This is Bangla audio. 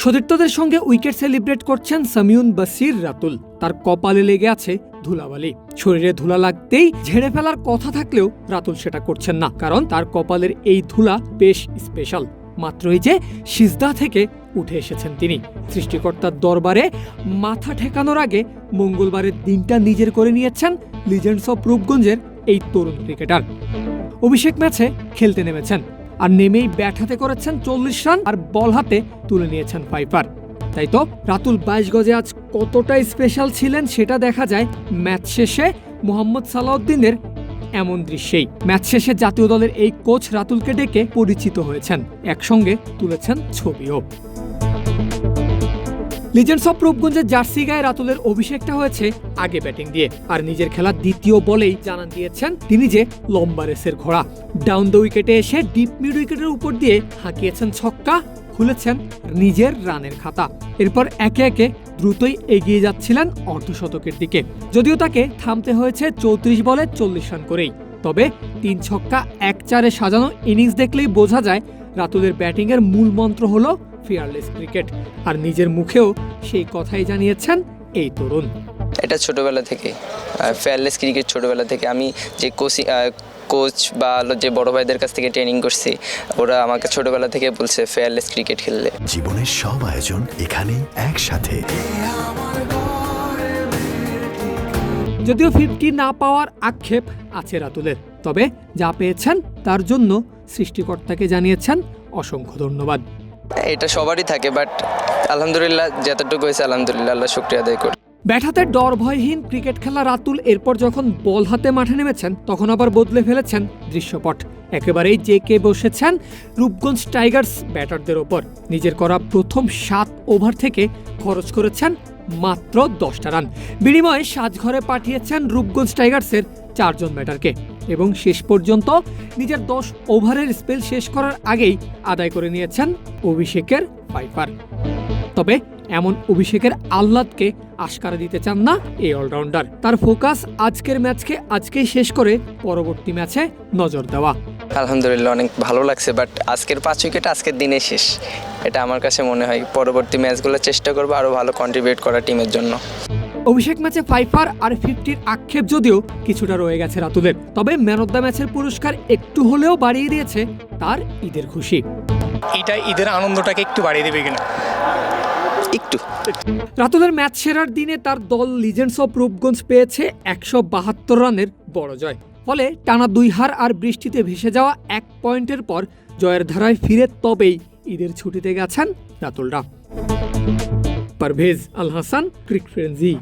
সতীর্থদের সঙ্গে উইকেট সেলিব্রেট করছেন সামিউন বাসির রাতুল। তার কপালে লেগে আছে ধুলাবালি। শরীরে ধুলা লাগতেই ঝেড়ে ফেলার কথা থাকলেও রাতুল সেটা করছেন না, কারণ তার কপালের এই ধুলা বেশ স্পেশাল মাত্রই যে সিজদা থেকে উঠে এসেছেন তিনি। সৃষ্টিকর্তার দরবারে মাথা ঠেকানোর আগে মঙ্গলবারের দিনটা নিজের করে নিয়েছেন লিজেন্ডস অফ রূপগঞ্জের এই তরুণ ক্রিকেটার। অভিষেক ম্যাচে খেলতে নেমেছেন। আর নেমেই ব্যাট হাতে করেছেন চল্লিশ রান আর বল হাতে তুলে নিয়েছেন ফাইফার তাই তো, রাতুল বাইশ গজে আজ কতটা স্পেশাল ছিলেন সেটা দেখা যায় ম্যাচ শেষে মোহাম্মদ সালাউদ্দিনের এমন দৃশ্যেই। ম্যাচ শেষে জাতীয় দলের এই কোচ রাতুলকে ডেকে পরিচিত হয়েছেন, একসঙ্গে তুলেছেন ছবিও। লিজেন্ডস অফ রূপগঞ্জের জার্সি গায়ে রাতুলের অভিষেকটা হয়েছে আগে ব্যাটিং দিয়ে। আর নিজের খেলার দ্বিতীয় বলেই জানান দিয়েছেন তিনি যে লম্বা রেসের ঘোড়া। ডাউন দ্য উইকেটে এসে ডিপ মিড উইকেটের উপর দিয়ে হাঁকিয়েছেন ছক্কা, খুলেছেন নিজের রানের খাতা। এরপর একে একে দ্রুতই এগিয়ে যাচ্ছিলেন অর্ধশতকের দিকে। যদিও তাকে থামতে হয়েছে চৌত্রিশ বলে চল্লিশ রান করেই। তবে তিন ছক্কা এক চারে সাজানো ইনিংস দেখলেই বোঝা যায় রাতুলের ব্যাটিংয়ের মূল মন্ত্র হলো ফিয়ারলেস ক্রিকেট। আর নিজের মুখেও সেই কথাই জানিয়েছেন এই তরুণ। এটা ছোটোবেলা থেকে ফেয়ারলেস ক্রিকেট ছোটবেলা থেকে। আমি যে কোচিং কোচ বা যে বড় ভাইদের কাছ থেকে ট্রেনিং করছি ওরা আমাকে ছোটবেলা থেকে বলছে ফেয়ারলেস ক্রিকেট খেললে। জীবনের সব আয়োজন এখানেই একসাথে। যদিও ফিফটি না পাওয়ার আক্ষেপ আছে রাতুলের তবে যা পেয়েছেন তার জন্য সৃষ্টিকর্তাকে জানিয়েছেন অসংখ্য ধন্যবাদ। এটা সবারই থাকে বাট আলহামদুলিল্লাহ যতটুকু হয়েছে আলহামদুলিল্লাহ, আল্লাহ শুক্রিয়া আদায় করি। ব্যাট হাতে ডর ভয়হীন ক্রিকেট খেলা রাতুল এরপর যখন বল হাতে মাঠে নেমেছেন, তখন আবার বদলে ফেলেছেন দৃশ্যপট। একেবারেই যে কে বসেছেন রূপগঞ্জ টাইগার্স ব্যাটারদের ওপর। নিজের করা প্রথম সাত ওভার থেকে খরচ করেছেন মাত্র দশটা রান। বিনিময়ে সাজঘরে পাঠিয়েছেন রূপগঞ্জ টাইগার্সের চারজন ব্যাটারকে। এবং শেষ পর্যন্ত নিজের দশ ওভারের স্পেল শেষ করার আগেই আদায় করে নিয়েছেন অভিষেকের ফাইফার তবে এমন অভিষেকের আহ্লাদকে আশকারা দিতে চান না এই অলরাউন্ডার। তার ফোকাস আজকের ম্যাচকে আজকেই শেষ করে পরবর্তী ম্যাচে নজর দেওয়া। আলহামদুলিল্লাহ, অনেক ভালো লাগছে বাট আজকের পাঁচ উইকেট আজকের দিনে শেষ। এটা আমার কাছে মনে হয় পরবর্তী ম্যাচগুলো চেষ্টা করব আরও ভালো কন্ট্রিবিউট করা টিমের জন্য। অভিষেক ম্যাচে ফাইফার আর ফিফটির আক্ষেপ যদিও কিছুটা রয়ে গেছে রাতুলের। তবে ম্যান অব দ্য ম্যাচের পুরস্কার একটু হলেও বাড়িয়ে দিয়েছে তার ঈদের খুশি। এটা ঈদের আনন্দটাকে একটু বাড়িয়ে দেবে কিনা? একটু। রাতুলের ম্যাচ সেরার দিনে তার দল লিজেন্ডস অফ রূপগঞ্জ পেয়েছে একশো বাহাত্তর রানের বড় জয়। ফলে টানা দুই হার আর বৃষ্টিতে ভেসে যাওয়া এক পয়েন্টের পর জয়ের ধারায় ফিরে তবেই ঈদের ছুটিতে গেছেন রাতুলরা। পারভেজ আল হাসান ক্রিক ফ্রেন্সি।